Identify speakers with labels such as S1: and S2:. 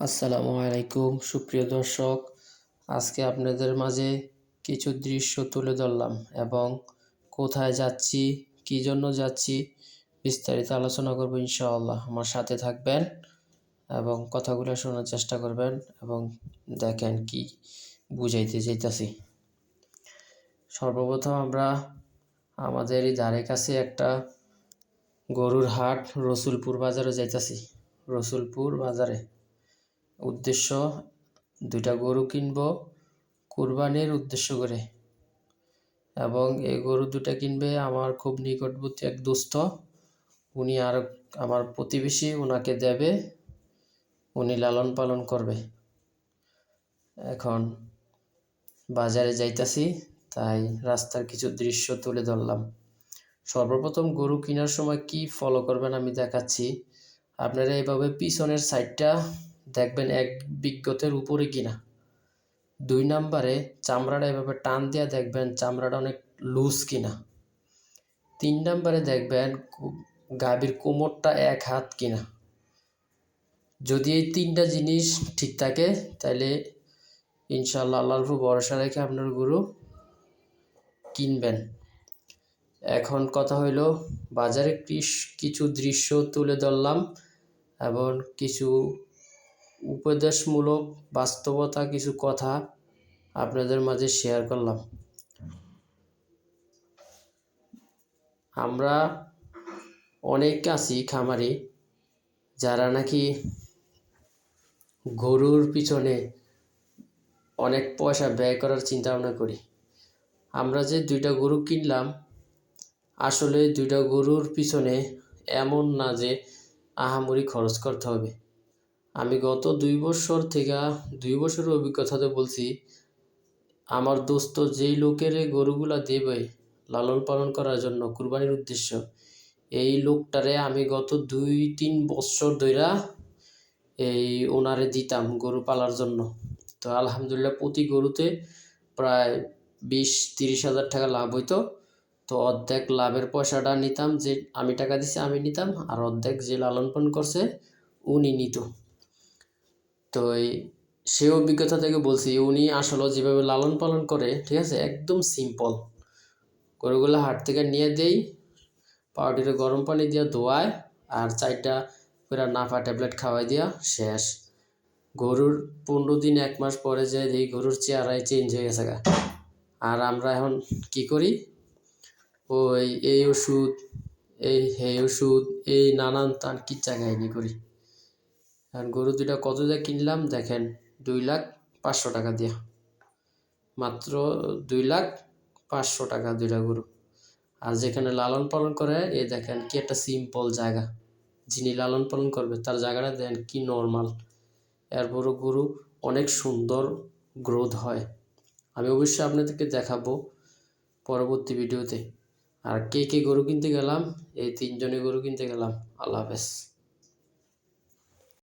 S1: আসসালামু আলাইকুম, সুপ্রিয় দর্শক। আজকে আপনাদের মাঝে কিছু দৃশ্য তুলে ধরলাম এবং কোথায় যাচ্ছি, কী জন্য যাচ্ছি বিস্তারিত আলোচনা করব ইনশাআল্লাহ। আমার সাথে থাকবেন এবং কথাগুলো শোনার চেষ্টা করবেন এবং দেখেন কি বুঝাইতে চাইতাছি। সর্বপ্রথম আমরা আমাদের এই ধারে কাছে একটা গরুর হাট রসুলপুর বাজারে যাইতাছি। রসুলপুর বাজারে। উদ্দেশ্য, দুইটা গরু কিনবো কুরবানির উদ্দেশ্য করে। এবং এই গরু দুটা কিনবে আমার খুব নিকটবর্তী এক দোস্ত। উনি আর আমার প্রতিবেশী ওনাকে দেবে, উনি লালন পালন করবে। এখন বাজারে যাইতাছি, তাই রাস্তার কিছু দৃশ্য তুলে ধরলাম। সর্বপ্রথম গরু কেনার সময় কি ফলো করবেন আমি দেখাচ্ছি। আপনারা এইভাবে পিছনের সাইডটা দেখবেন এক বিজ্ঞতের উপরে কিনা। দুই নাম্বারে চামড়াটা এভাবে টান দিয়া দেখবেন চামড়াটা অনেক লুজ কিনা। তিন নাম্বারে দেখবেন গাভীর কোমরটা এক হাত কিনা। যদি এই তিনটা জিনিস ঠিক থাকে তাহলে ইনশাল্লাহ আল্লাহর উপর ভরসা রেখে আপনার গরু কিনবেন। এখন কথা হইল, বাজারে কিছু দৃশ্য তুলে ধরলাম এবং কিছু উপদেশমূলক বাস্তবতা কিছু কথা আপনাদের মাঝে শেয়ার করলাম। আমরা অনেক আছি খামারি, যারা নাকি গরুর পিছনে অনেক পয়সা ব্যয় করার চিন্তা ভাবনা করি। আমরা যে দুইটা গরু কিনলাম, আসলে দুইটা গরুর পিছনে এমন না যে আহামরি খরচ করতে হবে। আমি গত দুই বছর থেকে, দুই বছরের অভিজ্ঞতাতে বলছি, আমার দোস্ত যেই লোকের গরুগুলা দেবে লালন পালন করার জন্য, কুরবানির উদ্দেশ্য, এই লোকটারে আমি গত দুই, তিন বছর ধইরা এই ওনারে দিতাম গরু পালার জন্য। তো আলহামদুলিল্লাহ প্রতি গরুতে প্রায় বিশ, তিরিশ হাজার টাকা লাভ হইতো। তো অর্ধেক লাভের পয়সাটা নিতাম, যে আমি টাকা দিছি আমি নিতাম, আর অর্ধেক যে লালন পালন করছে, উনি নিত। তো এই সে অভিজ্ঞতা থেকে বলছি, উনি আসলে যেভাবে লালন পালন করে, ঠিক আছে, একদম সিম্পল গরুগুলো হাট থেকে নিয়ে দেই, পাউডারে গরম পানি দিয়ে ধোয়ায়, আর চারটা পুরা নাফা ট্যাবলেট খাওয়াই দিয়া শেষ। গরুর পনেরো দিন এক মাস পরে যে এই গরুর চেহারায় চেঞ্জ হয়ে গেছে আর আমরা এখন কি করি? ওই এই ওষুধ, এই হে ওষুধ, এই নানান তান কিচ্ছা কাহিনি করি। আর গরু দুইটা কত দিয়ে কিনলাম? দেখেন, দুই লাখ পাঁচশো টাকা দিয়া। মাত্র দুই লাখ পাঁচশো টাকা দুইটা গরু। আর যেখানে লালন পালন করে এ দেখেন কি একটা সিম্পল জায়গা। যিনি লালন পালন করবে, তার জায়গাটা দেন কি নর্মাল এরপরও গরু অনেক সুন্দর গ্রোথ হয়। আমি অবশ্যই আপনাদেরকে দেখাবো পরবর্তী ভিডিওতে। আর কে কে গরু কিনতে গেলাম? এই তিনজনে গরু কিনতে গেলাম। আল্লাহ হাফেজ।